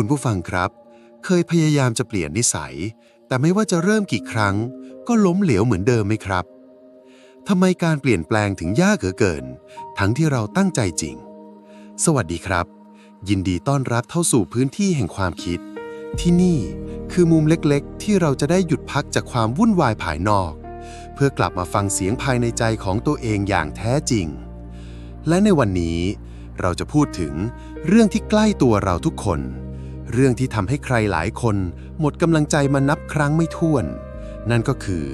คุณผู้ฟังครับ เคยพยายามจะเปลี่ยนนิสัย แต่ไม่ว่าจะเริ่มกี่ครั้ง ก็ล้มเหลวเหมือนเดิมไหมครับทำไมการเปลี่ยนแปลงถึงยากเหลือเกิน ทั้งที่เราตั้งใจจริง สวัสดีครับ ยินดีต้อนรับเข้าสู่พื้นที่แห่งความคิด ที่นี่คือมุมเล็กๆ ที่เราจะได้หยุดพักจากความวุ่นวายภายนอก เพื่อกลับมาฟังเสียงภายในใจของตัวเองอย่างแท้จริง และในวันนี้เราจะพูดถึงเรื่องที่ใกล้ตัวเราทุกคน เรื่องที่ทำให้ใครหลายคน หมดกำลังใจมานับครั้งไม่ถ้วน นั่นก็คือ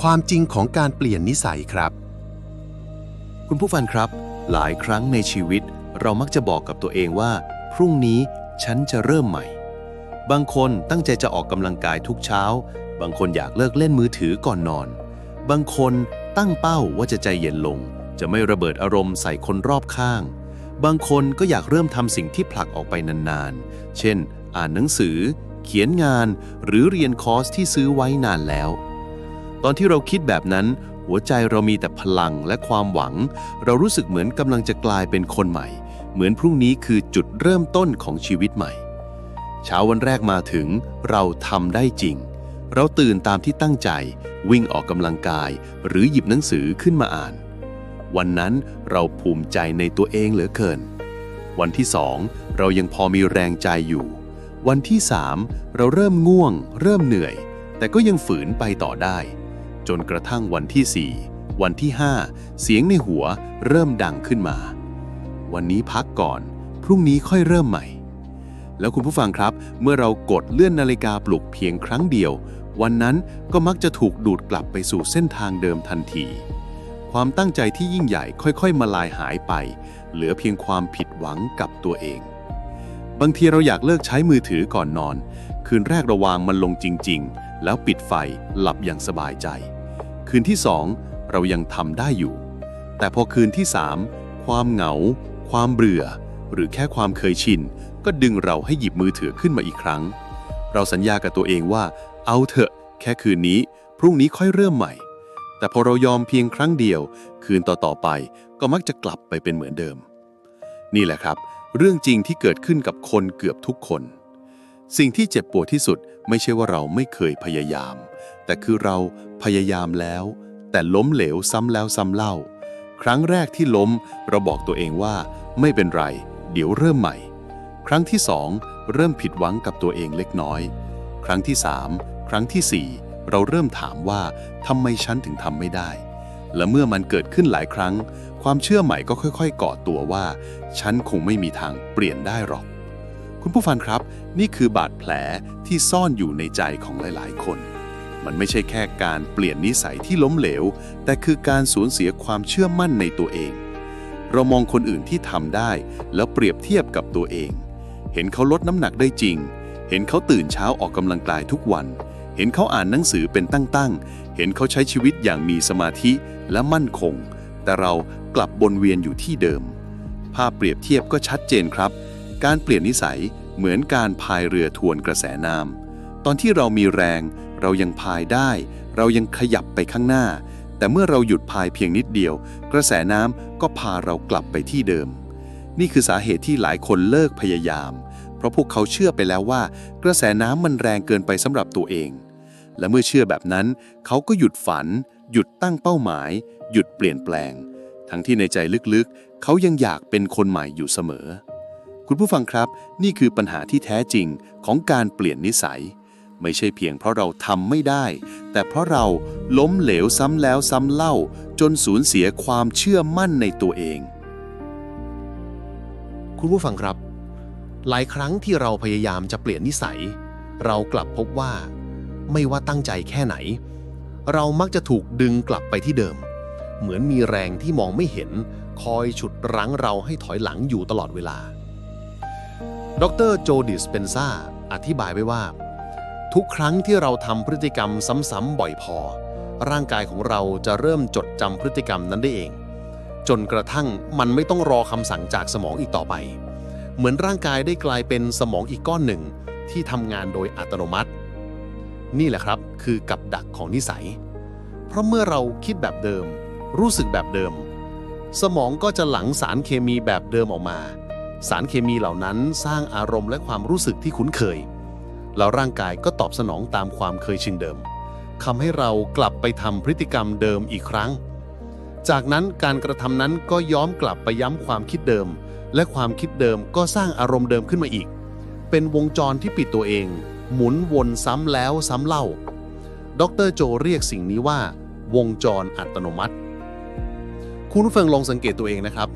ความจริงของการเปลี่ยนนิสัยครับ คุณผู้ฟังครับ หลายครั้งในชีวิต เรามักจะบอกกับตัวเองว่า พรุ่งนี้ฉันจะเริ่มใหม่ บางคนตั้งใจจะออกกำลังกายทุกเช้า บางคนอยากเลิกเล่นมือถือก่อนนอน บางคนตั้งเป้าว่าจะใจเย็นลง จะไม่ระเบิดอารมณ์ใส่คนรอบข้าง บางคนก็อยากเริ่มทำสิ่งที่ผลักออกไปนานๆ เช่น อ่านหนังสือ เขียนงาน หรือเรียนคอร์สที่ซื้อไว้นานแล้ว ตอนที่เราคิดแบบนั้น หัวใจเรามีแต่พลังและความหวัง เรารู้สึกเหมือนกำลังจะกลายเป็นคนใหม่ เหมือนพรุ่งนี้คือจุดเริ่มต้นของชีวิตใหม่ เช้าวันแรกมาถึง เราทำได้จริง เราตื่นตามที่ตั้งใจ วิ่งออกกำลังกาย หรือหยิบหนังสือขึ้นมาอ่าน วันนั้นเราภูมิใจในตัวเองเหลือเกิน วันที่สองเรายังพอมีแรงใจอยู่ วันที่สามเราเริ่มง่วง เริ่มเหนื่อย แต่ก็ยังฝืนไปต่อได้ จนกระทั่งวันที่4วันที่5เสียงในหัวเริ่มดังขึ้นมา วันนี้พักก่อน พรุ่งนี้ค่อยเริ่มใหม่ แล้วคุณผู้ฟังครับ เมื่อเรากดเลื่อนนาฬิกาปลุกเพียงครั้งเดียว วันนั้นก็มักจะถูกดูดกลับไปสู่เส้นทางเดิมทันที ความตั้งใจที่ยิ่งใหญ่ค่อยๆ มาลายหายไป เหลือเพียงความผิดหวังกับตัวเอง บางทีเราอยากเลิกใช้มือถือก่อนนอน คืนแรกระวางมันลงจริง ๆ แล้วปิดไฟหลับอย่างสบายใจ คืนที่สองเรายังทำได้อยู่ แต่พอคืนที่สามความเหงา ความเบื่อ หรือแค่ความเคยชิน ก็ดึงเราให้หยิบมือถือขึ้นมาอีกครั้ง เราสัญญากับตัวเองว่า เอาเถอะ แค่คืนนี้ พรุ่งนี้ค่อยเริ่มใหม่ แต่พอเรายอมเพียงครั้งเดียว คืนต่อๆไปก็มักจะกลับไปเป็นเหมือนเดิม นี่แหละครับ เรื่องจริงที่เกิดขึ้นกับคนเกือบทุกคน สิ่งที่เจ็บปวดที่สุดไม่ใช่ว่าเราไม่เคยพยายาม แต่คือเราพยายามแล้ว แต่ล้มเหลวซ้ำแล้วซ้ำเล่า ครั้งแรกที่ล้มเราบอกตัวเองว่า ไม่เป็นไร เดี๋ยวเริ่มใหม่ ครั้งที่สองเริ่มผิดหวังกับตัวเองเล็กน้อย ครั้งที่สามครั้งที่สี่ เราเริ่มถามว่าทำไมฉันถึงทำไม่ได้ และเมื่อมันเกิดขึ้นหลายครั้ง ความเชื่อใหม่ก็ค่อยๆก่อตัวว่า ฉันคงไม่มีทางเปลี่ยนได้หรอก คุณผู้ฟังครับ นี่คือบาดแผลที่ซ่อนอยู่ในใจของหลายๆ คน มันไม่ใช่แค่การเปลี่ยนนิสัยที่ล้มเหลว แต่คือการสูญเสียความเชื่อมั่นในตัวเอง เรามองคนอื่นที่ทำได้ แล้วเปรียบเทียบกับตัวเอง เห็นเขาลดน้ำหนักได้จริง เห็นเขาตื่นเช้าออกกำลังกายทุกวัน เห็นเขาอ่านหนังสือเป็นตั้งๆ เห็นเขาใช้ชีวิตอย่างมีสมาธิและมั่นคง แต่เรากลับวนเวียนอยู่ที่เดิม ภาพเปรียบเทียบก็ชัดเจนครับ การเปลี่ยนนิสัยเหมือนการพายเรือทวนกระแสน้ำตอนที่เรามีแรง เรายังพายได้ เรายังขยับไปข้างหน้า แต่เมื่อเราหยุดพายเพียงนิดเดียว กระแสน้ำก็พาเรากลับไปที่เดิม นี่คือสาเหตุที่หลายคนเลิกพยายาม เพราะพวกเขาเชื่อไปแล้วว่า กระแสน้ำมันแรงเกินไปสำหรับตัวเอง และเมื่อเชื่อแบบนั้น เขาก็หยุดฝัน หยุดตั้งเป้าหมาย หยุดเปลี่ยนแปลง ทั้งที่ในใจลึกๆ เขายังอยากเป็นคนใหม่อยู่เสมอ คุณผู้ฟังครับ นี่คือปัญหาที่แท้จริงของการเปลี่ยนนิสัย ไม่ใช่เพียงเพราะเราทำไม่ได้ แต่เพราะเราล้มเหลวซ้ำแล้วซ้ำเล่า จนสูญเสียความเชื่อมั่นในตัวเอง คุณผู้ฟังครับ หลายครั้งที่เราพยายามจะเปลี่ยนนิสัย เรากลับพบว่า ไม่ว่าตั้งใจแค่ไหน เรามักจะถูกดึงกลับไปที่เดิม เหมือนมีแรงที่มองไม่เห็น คอยฉุดรั้งเราให้ถอยหลังอยู่ตลอดเวลา ดรโจดิสเปนซาอธิบายไว้ว่า ทุกครั้งที่เราทำพฤติกรรมซ้ำๆบ่อยพอ ร่างกายของเราจะเริ่มจดจำพฤติกรรมนั้นได้เอง จนกระทั่งมันไม่ต้องรอคำสั่งจากสมองอีกต่อไป เหมือนร่างกายได้กลายเป็นสมองอีกก้อนหนึ่งที่ทำงานโดยอัตโนมัติ นี่แหละครับ คือกับดักของนิสัย เพราะเมื่อเราคิดแบบเดิม รู้สึกแบบเดิม สมองก็จะหลั่งสารเคมีแบบเดิมออกมา สารเคมีเหล่านั้นสร้างอารมณ์และความรู้สึกที่คุ้นเคย แล้วร่างกายก็ตอบสนองตามความเคยชินเดิมทำให้เรากลับไปทำพฤติกรรมเดิมอีกครั้ง จากนั้นการกระทำนั้นก็ย้อมกลับไปย้ำความคิดเดิม และความคิดเดิมก็สร้างอารมณ์เดิมขึ้นมาอีก เป็นวงจรที่ปิดตัวเอง หมุนวนซ้ำแล้วซ้ำเล่า ดรโจเรียกสิ่งนี้ว่า วงจรอัตโนมัติ คุณผู้ฟังลองสังเกตตัวเองนะครับ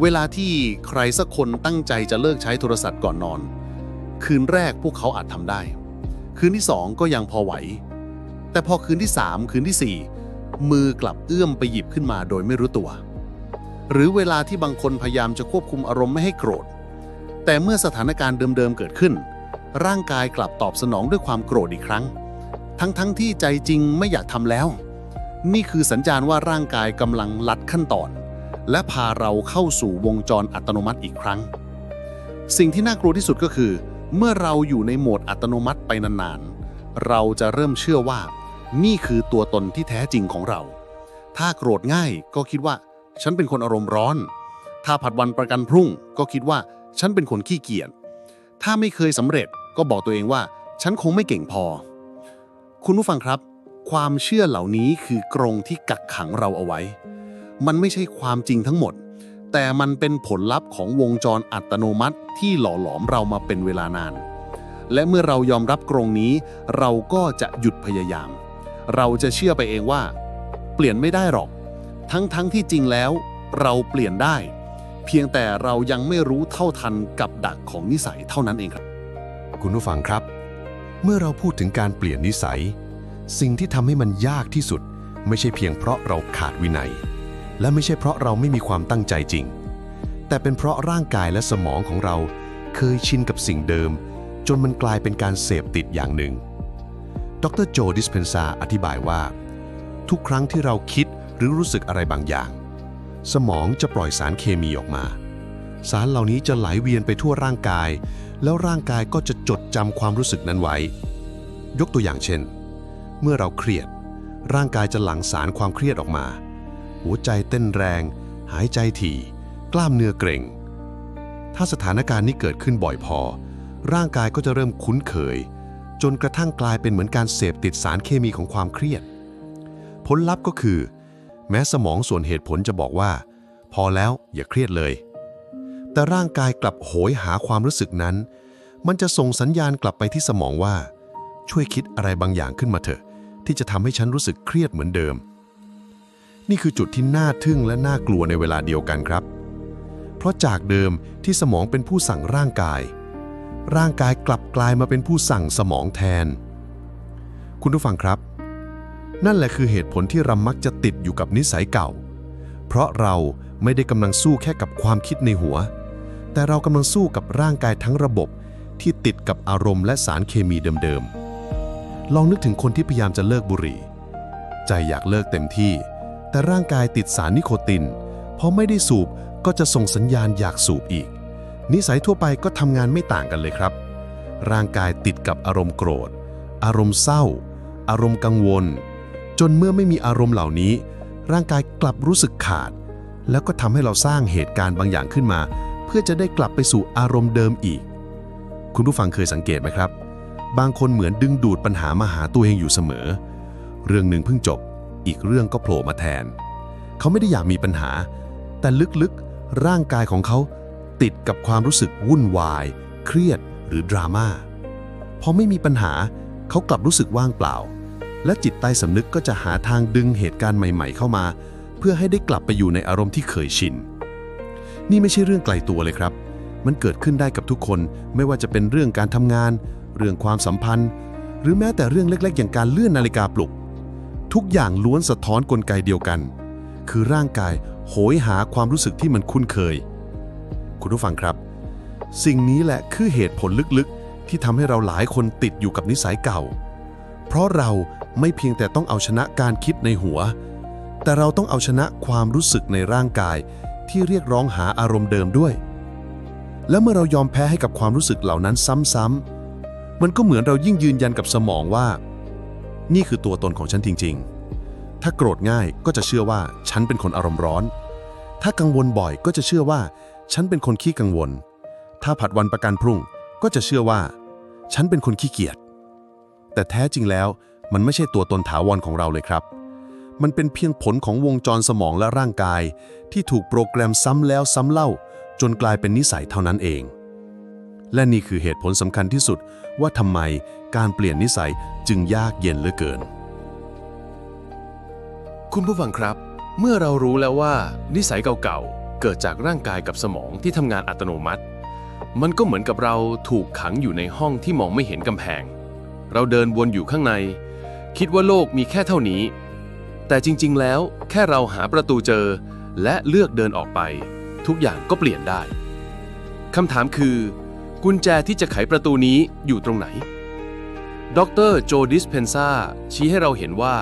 เวลาที่ใครสักคนตั้งใจจะเลิกใช้โทรศัพท์ก่อนนอน คืนแรกพวกเขาอาจทำได้ คืนที่สองก็ยังพอไหว แต่พอคืนที่สามคืนที่สี่มือกลับเอื้อมไปหยิบขึ้นมาโดยไม่รู้ตัว หรือเวลาที่บางคนพยายามจะควบคุมอารมณ์ไม่ให้โกรธ แต่เมื่อสถานการณ์เดิมๆเกิดขึ้น ร่างกายกลับตอบสนองด้วยความโกรธอีกครั้ง ทั้งๆที่ใจจริงไม่อยากทำแล้ว นี่คือสัญญาณว่าร่างกายกำลังลัดขั้นตอน และพาเราเข้าสู่วงจรอัตโนมัติอีกครั้ง สิ่งที่น่ากลัวที่สุดก็คือ เมื่อเราอยู่ในโหมดอัตโนมัติไปนานๆ เราจะเริ่มเชื่อว่า นี่คือตัวตนที่แท้จริงของเรา ถ้าโกรธง่ายก็คิดว่า ฉันเป็นคนอารมณ์ร้อน ถ้าผัดวันประกันพรุ่งก็คิดว่าฉันเป็นคนขี้เกียจ ถ้าไม่เคยสำเร็จ ก็บอกตัวเองว่า ฉันคงไม่เก่งพอ คุณผู้ฟังครับ ความเชื่อเหล่านี้คือกรงที่กักขังเราเอาไว้ มันไม่ใช่ความจริงทั้งหมด แต่มันเป็นผลลัพธ์ของวงจรอัตโนมัติที่หล่อหลอมเรามาเป็นเวลานาน และเมื่อเรายอมรับกรงนี้ เราก็จะหยุดพยายาม เราจะเชื่อไปเองว่า เปลี่ยนไม่ได้หรอก ทั้งๆทที่จริงแล้ว เราเปลี่ยนได้เพียงแต่เรายังไม่รู้เท่าทันกับดักของนิสัยเท่านั้นเองครับ คุณผู้ฟังครับ เมื่อเราพูดถึงการเปลี่ยนนิสัย สิ่งที่ทำให้มันยากที่สุด ไม่ใช่เพียงเพราะเราขาดวินัย และไม่ใช่เพราะเราไม่มีความตั้งใจจริง แต่เป็นเพราะร่างกายและสมองของเรา เคยชินกับสิ่งเดิม จนมันกลายเป็นการเสพติดอย่างหนึ่ง ดรโจดิสเพนซาอธิบายว่า ทุกครั้งที่เราคิดหรือรู้สึกอะไรบางอย่าง สมองจะปล่อยสารเคมีออกมา สารเหล่านี้จะไหลเวียนไปทั่วร่างกาย แล้วร่างกายก็จะจดจำความรู้สึกนั้นไว้ ยกตัวอย่างเช่น เมื่อเราเครียด ร่างกายจะหลั่งสารความเครียดออกมา หัวใจเต้นแรง หายใจถี่ กล้ามเนื้อเกร็ง ถ้าสถานการณ์นี้เกิดขึ้นบ่อยพอ ร่างกายก็จะเริ่มคุ้นเคย จนกระทั่งกลายเป็นเหมือนการเสพติดสารเคมีของความเครียด ผลลัพธ์ก็คือ แม้สมองส่วนเหตุผลจะบอกว่า พอแล้วอย่าเครียดเลย แต่ร่างกายกลับโหยหาความรู้สึกนั้น มันจะส่งสัญญาณกลับไปที่สมองว่า ช่วยคิดอะไรบางอย่างขึ้นมาเถอะ ที่จะทำให้ฉันรู้สึกเครียดเหมือนเดิม นี่คือจุดที่น่าทึ่งและน่ากลัวในเวลาเดียวกันครับ เพราะจากเดิมที่สมองเป็นผู้สั่งร่างกาย ร่างกายกลับกลายมาเป็นผู้สั่งสมองแทน คุณผู้ฟังครับ นั่นแหละคือเหตุผลที่เรามักจะติดอยู่กับนิสัยเก่า เพราะเราไม่ได้กำลังสู้แค่กับความคิดในหัว แต่เรากำลังสู้กับร่างกายทั้งระบบที่ติดกับอารมณ์และสารเคมีเดิมๆ ลองนึกถึงคนที่พยายามจะเลิกบุหรี่ ใจอยากเลิกเต็มที่ แต่ร่างกายติดสารนิโคตินพอไม่ได้สูบก็จะส่งสัญญาณอยากสูบอีก นิสัยทั่วไปก็ทำงานไม่ต่างกันเลยครับ ร่างกายติดกับอารมณ์โกรธ อารมณ์เศร้า อารมณ์กังวล จนเมื่อไม่มีอารมณ์เหล่านี้ ร่างกายกลับรู้สึกขาด แล้วก็ทำให้เราสร้างเหตุการณ์บางอย่างขึ้นมา พื่อจะได้กลับไปสู่อารมณ์เดิมอีก คุณผู้ฟังเคยสังเกตไหมครับ บางคนเหมือนดึงดูดปัญหามาหาตัวเองอยู่เสมอ เรื่องหนึ่งเพิ่งจบ อีกเรื่องก็โผล่มาแทน เขาไม่ได้อยากมีปัญหา แต่ลึกๆร่างกายของเขาติดกับความรู้สึกวุ่นวาย เครียดหรือดราม่าพอไม่มีปัญหาเขากลับรู้สึกว่างเปล่า และจิตใต้สำนึกก็จะหาทางดึงเหตุการณ์ใหม่ ๆ เข้ามา เพื่อให้ได้กลับไปอยู่ในอารมณ์ที่เคยชิน นี่ไม่ใช่เรื่องไกลตัวเลยครับ มันเกิดขึ้นได้กับทุกคน ไม่ว่าจะเป็นเรื่องการทำงาน เรื่องความสัมพันธ์ หรือแม้แต่เรื่องเล็ก ๆ อย่างการเลื่อนนาฬิกาปลุก ทุกอย่างล้วนสะท้อนกลไกเดียวกัน คือร่างกายโหยหาความรู้สึกที่มันคุ้นเคย คุณผู้ฟังครับ สิ่งนี้แหละคือเหตุผลลึกๆ ที่ทำให้เราหลายคนติดอยู่กับนิสัยเก่า เพราะเราไม่เพียงแต่ต้องเอาชนะการคิดในหัว แต่เราต้องเอาชนะความรู้สึกในร่างกาย ที่เรียกร้องหาอารมณ์เดิมด้วย และเมื่อเรายอมแพ้ให้กับความรู้สึกเหล่านั้นซ้ำๆ มันก็เหมือนเรายิ่งยืนยันกับสมองว่า นี่คือตัวตนของฉันจริง ๆ ถ้าโกรธง่ายก็จะเชื่อว่าฉันเป็นคนอารมณ์ร้อน ถ้ากังวลบ่อยก็จะเชื่อว่า ฉันเป็นคนขี้กังวล ถ้าผัดวันประกันพรุ่งก็จะเชื่อว่า ฉันเป็นคนขี้เกียจแต่แท้จริงแล้วมันไม่ใช่ตัวตนถาวรของเราเลยครับ มันเป็นเพียงผลของวงจรสมองและร่างกาย ที่ถูกโปรแกรมซ้ำแล้วซ้ำเล่า จนกลายเป็นนิสัยเท่านั้นเอง และนี่คือเหตุผลสำคัญที่สุดว่าทำไมการเปลี่ยนนิสัยจึงยากเย็นเหลือเกิน คุณผู้ฟังครับ เมื่อเรารู้แล้วว่า นิสัยเก่าๆ เกิดจากร่างกายกับสมองที่ทำงานอัตโนมัติ มันก็เหมือนกับเราถูกขังอยู่ในห้องที่มองไม่เห็นกำแพง เราเดินวนอยู่ข้างใน คิดว่าโลกมีแค่เท่านี้ แต่จริง ๆ แล้วแค่เราหาประตูเจอ และเลือกเดินออกไป ทุกอย่างก็เปลี่ยนได้คำถามคือ กุญแจที่จะไขประตูนี้อยู่ตรงไหน ดรโจดิสเพนซาชี้ให้เราเห็นว่า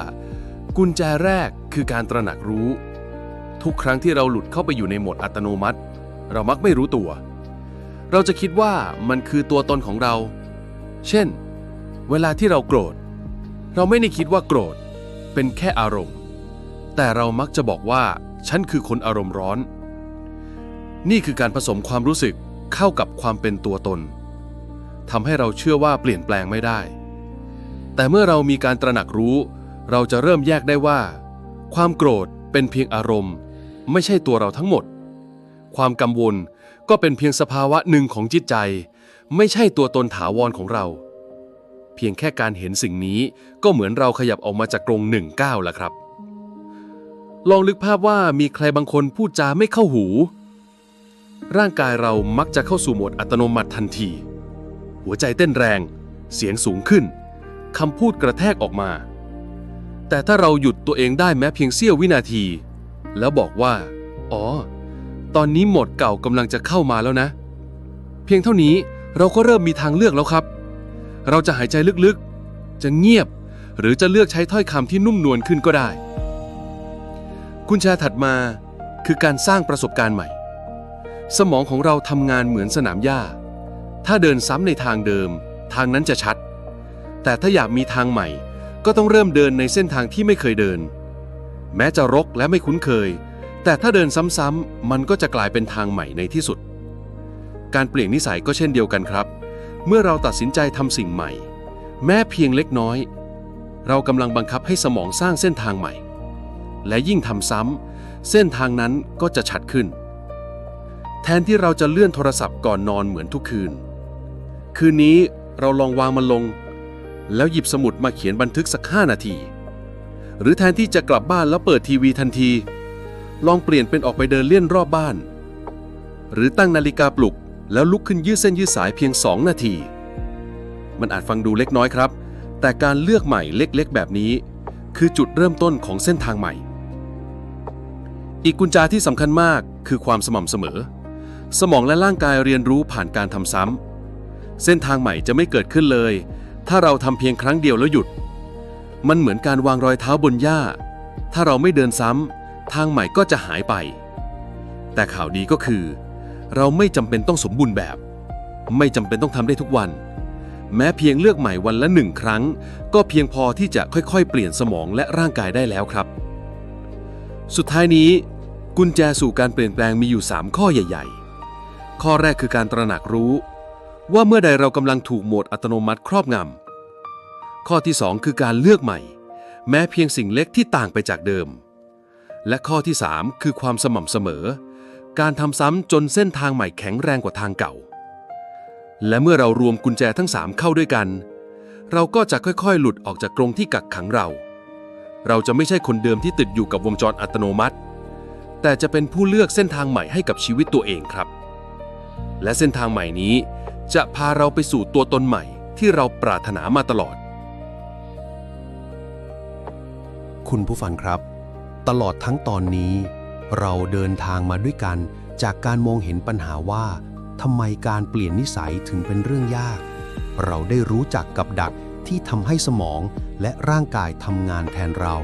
กุญแจแรกคือการตระหนักรู้ ทุกครั้งที่เราหลุดเข้าไปอยู่ในโหมดอัตโนมัติ เรามักไม่รู้ตัว เราจะคิดว่ามันคือตัวตนของเรา เช่น เวลาที่เราโกรธ เราไม่ได้คิดว่าโกรธ เป็นแค่อารมณ์ แต่เรามักจะบอกว่า ฉันคือคนอารมณ์ร้อน นี่คือการผสมความรู้สึกเข้ากับความเป็นตัวตนทำให้เราเชื่อว่าเปลี่ยนแปลงไม่ได้ แต่เมื่อเรามีการตระหนักรู้ เราจะเริ่มแยกได้ว่า ความโกรธเป็นเพียงอารมณ์ ไม่ใช่ตัวเราทั้งหมด ความกังวลก็เป็นเพียงสภาวะหนึ่งของจิตใจ ไม่ใช่ตัวตนถาวรของเรา เพียงแค่การเห็นสิ่งนี้ก็เหมือนเราขยับออกมาจากกรงหนึ่งก้าวแล้วครับ ลองนึกภาพว่ามีใครบางคนพูดจาไม่เข้าหู ร่างกายเรามักจะเข้าสู่โหมดอัตโนมัติทันที หัวใจเต้นแรง เสียงสูงขึ้นคำพูดกระแทกออกมา แต่ถ้าเราหยุดตัวเองได้แม้เพียงเสี้ยววินาที แล้วบอกว่า อ๋อ ตอนนี้โหมดเก่ากำลังจะเข้ามาแล้วนะ เพียงเท่านี้เราก็เริ่มมีทางเลือกแล้วครับ เราจะหายใจลึกๆ จะเงียบ หรือจะเลือกใช้ถ้อยคำที่นุ่มนวลขึ้นก็ได้ กุญแจถัดมาคือการสร้างประสบการณ์ใหม่ สมองของเราทำงานเหมือนสนามหญ้า ถ้าเดินซ้ำในทางเดิม ทางนั้นจะชัด แต่ถ้าอยากมีทางใหม่ ก็ต้องเริ่มเดินในเส้นทางที่ไม่เคยเดิน แม้จะรกและไม่คุ้นเคย แต่ถ้าเดินซ้ำๆมันก็จะกลายเป็นทางใหม่ในที่สุด การเปลี่ยนนิสัยก็เช่นเดียวกันครับ เมื่อเราตัดสินใจทำสิ่งใหม่ แม้เพียงเล็กน้อย เรากำลังบังคับให้สมองสร้างเส้นทางใหม่ และยิ่งทำซ้ำเส้นทางนั้นก็จะชัดขึ้น แทนที่เราจะเลื่อนโทรศัพท์ก่อนนอนเหมือนทุกคืน คืนนี้เราลองวางมันลง แล้วหยิบสมุดมาเขียนบันทึกสักห้านาที หรือแทนที่จะกลับบ้านแล้วเปิดทีวีทันที ลองเปลี่ยนเป็นออกไปเดินเล่นรอบบ้าน หรือตั้งนาฬิกาปลุก แล้วลุกขึ้นยืดเส้นยืดสายเพียง2นาที มันอาจฟังดูเล็กน้อยครับ แต่การเลือกใหม่เล็กๆ แบบนี้ คือจุดเริ่มต้นของเส้นทางใหม่ อีกกุญแจที่สำคัญมากคือความสม่ำเสมอ สมองและร่างกายเรียนรู้ผ่านการทำซ้ำเส้นทางใหม่จะไม่เกิดขึ้นเลย ถ้าเราทำเพียงครั้งเดียวแล้วหยุด มันเหมือนการวางรอยเท้าบนหญ้า ถ้าเราไม่เดินซ้ำทางใหม่ก็จะหายไป แต่ข่าวดีก็คือ เราไม่จำเป็นต้องสมบูรณ์แบบ ไม่จำเป็นต้องทำได้ทุกวัน แม้เพียงเลือกใหม่วันละหนึ่งครั้ง ก็เพียงพอที่จะค่อยๆ เปลี่ยนสมองและร่างกายได้แล้วครับ สุดท้ายนี้กุญแจสู่การเปลี่ยนแปลงมีอยู่ 3 ข้อใหญ่ ๆ ข้อแรกคือการตระหนักรู้ ว่าเมื่อใดเรากำลังถูกโหมดอัตโนมัติครอบงำข้อที่ 2 คือการเลือกใหม่ แม้เพียงสิ่งเล็กที่ต่างไปจากเดิม และข้อที่ 3 คือความสม่ำเสมอ การทำซ้ำจนเส้นทางใหม่แข็งแรงกว่าทางเก่า และเมื่อเรารวมกุญแจทั้ง 3 เข้าด้วยกัน เราก็จะค่อยๆ หลุดออกจากกรงที่กักขังเรา เราจะไม่ใช่คนเดิมที่ติดอยู่กับวงจรอัตโนมัติ แต่จะเป็นผู้เลือกเส้นทางใหม่ให้กับชีวิตตัวเองครับ และเส้นทางใหม่นี้ จะพาเราไปสู่ตัวตนใหม่ที่เราปรารถนามาตลอด คุณผู้ฟังครับ ตลอดทั้งตอนนี้ เราเดินทางมาด้วยกันจากการมองเห็นปัญหาว่าทำไมการเปลี่ยนนิสัยถึงเป็นเรื่องยาก เราได้รู้จักกับดัก ที่ทำให้สมองและร่างกายทำงานแทนเรา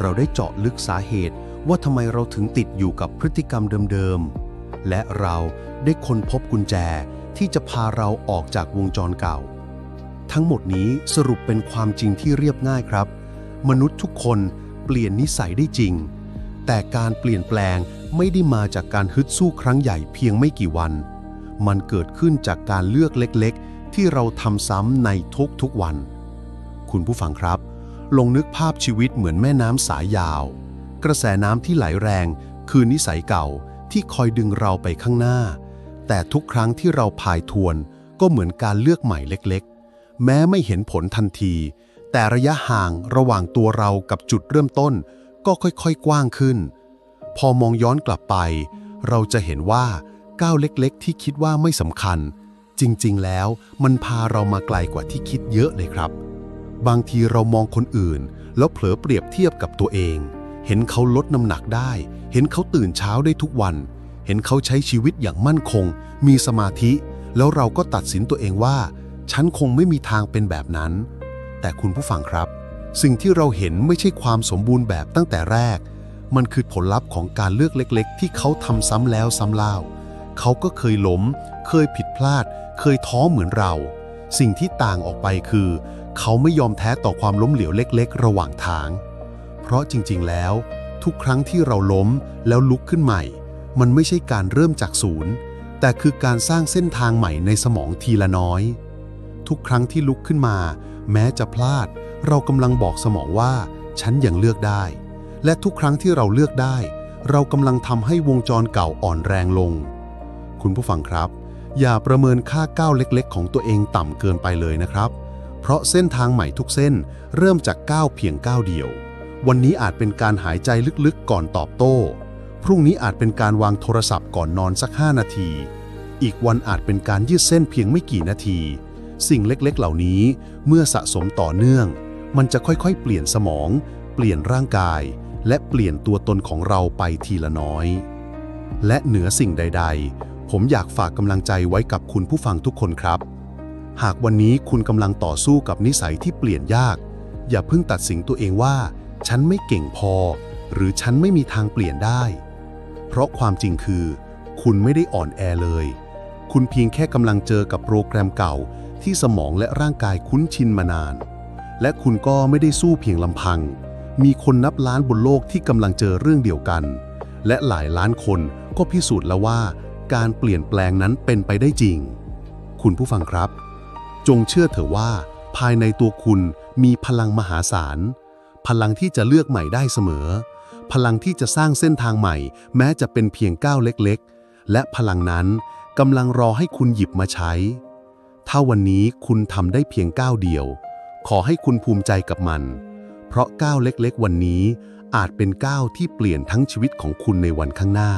เราได้เจาะลึกสาเหตุว่าทำไมเราถึงติดอยู่กับพฤติกรรมเดิมๆ และเราได้ค้นพบกุญแจที่จะพาเราออกจากวงจรเก่า ทั้งหมดนี้สรุปเป็นความจริงที่เรียบง่ายครับ มนุษย์ทุกคนเปลี่ยนนิสัยได้จริง แต่การเปลี่ยนแปลงไม่ได้มาจากการฮึดสู้ครั้งใหญ่เพียงไม่กี่วัน มันเกิดขึ้นจากการเลือกเล็กๆ ที่เราทำซ้ำในทุกๆวัน คุณผู้ฟังครับลองนึกภาพชีวิตเหมือนแม่น้ำสายยาว กระแสน้ำที่ไหลแรง คือนิสัยเก่าที่คอยดึงเราไปข้างหน้า แต่ทุกครั้งที่เราพายทวนก็เหมือนการเลือกใหม่เล็กๆ แม้ไม่เห็นผลทันที แต่ระยะห่างระหว่างตัวเรากับจุดเริ่มต้น ก็ค่อยๆ กว้างขึ้น พอมองย้อนกลับไป เราจะเห็นว่าก้าวเล็กๆ ที่คิดว่าไม่สำคัญ จริงๆ แล้วมันพาเรามาไกลกว่าที่คิดเยอะเลยครับ บางทีเรามองคนอื่น แล้วเผลอเปรียบเทียบกับตัวเอง เห็นเขาลดน้ำหนักได้ เห็นเขาตื่นเช้าได้ทุกวัน เห็นเขาใช้ชีวิตอย่างมั่นคง มีสมาธิ แล้วเราก็ตัดสินตัวเองว่า ฉันคงไม่มีทางเป็นแบบนั้น แต่คุณผู้ฟังครับ สิ่งที่เราเห็นไม่ใช่ความสมบูรณ์แบบตั้งแต่แรก มันคือผลลัพธ์ของการเลือกเล็ก ๆ ที่เขาทำซ้ำแล้วซ้ำเล่า เขาก็เคยล้ม เคยผิดพลาด เคยท้อเหมือนเรา สิ่งที่ต่างออกไปคือ เขาไม่ยอมแท้ต่อความล้มเหลวเล็ก ๆ ระหว่างทาง เพราะจริง ๆ แล้ว ทุกครั้งที่เราล้มแล้วลุกขึ้นใหม่ มันไม่ใช่การเริ่มจากศูนย์ แต่คือการสร้างเส้นทางใหม่ในสมองทีละน้อย ทุกครั้งที่ลุกขึ้นมา แม้จะพลาด เรากำลังบอกสมองว่า ฉันยังเลือกได้ และทุกครั้งที่เราเลือกได้ เรากำลังทำให้วงจรเก่าอ่อนแรงลง คุณผู้ฟังครับ อย่าประเมินค่าก้าวเล็กๆ ของตัวเองต่ำเกินไปเลยนะครับ เพราะเส้นทางใหม่ทุกเส้นเริ่มจากก้าวเพียงก้าวเดียว วันนี้อาจเป็นการหายใจลึกๆ ก่อนตอบโต้ พรุ่งนี้อาจเป็นการวางโทรศัพท์ก่อนนอนสัก 5 นาที อีกวันอาจเป็นการยืดเส้นเพียงไม่กี่นาที สิ่งเล็กๆ เหล่านี้เมื่อสะสมต่อเนื่อง มันจะค่อยๆ เปลี่ยนสมอง เปลี่ยนร่างกาย และเปลี่ยนตัวตนของเราไปทีละน้อยและเหนือสิ่งใดๆ ผมอยากฝากกำลังใจไว้กับคุณผู้ฟังทุกคนครับ หากวันนี้คุณกำลังต่อสู้กับนิสัยที่เปลี่ยนยาก อย่าเพิ่งตัดสินตัวเองว่า ฉันไม่เก่งพอ หรือฉันไม่มีทางเปลี่ยนได้ เพราะความจริงคือ คุณไม่ได้อ่อนแอเลย คุณเพียงแค่กำลังเจอกับโปรแกรมเก่า ที่สมองและร่างกายคุ้นชินมานาน และคุณก็ไม่ได้สู้เพียงลำพัง มีคนนับล้านบนโลกที่กำลังเจอเรื่องเดียวกัน และหลายล้านคนก็พิสูจน์แล้วว่า การเปลี่ยนแปลงนั้นเป็นไปได้จริง คุณผู้ฟังครับ จงเชื่อเถอะว่า ภายในตัวคุณมีพลังมหาศาล พลังที่จะเลือกใหม่ได้เสมอ พลังที่จะสร้างเส้นทางใหม่ แม้จะเป็นเพียงก้าวเล็กๆ และพลังนั้นกำลังรอให้คุณหยิบมาใช้ ถ้าวันนี้คุณทำได้เพียงก้าวเดียว ขอให้คุณภูมิใจกับมัน เพราะก้าวเล็กๆ วันนี้อาจเป็นก้าวที่เปลี่ยนทั้งชีวิตของคุณในวันข้างหน้า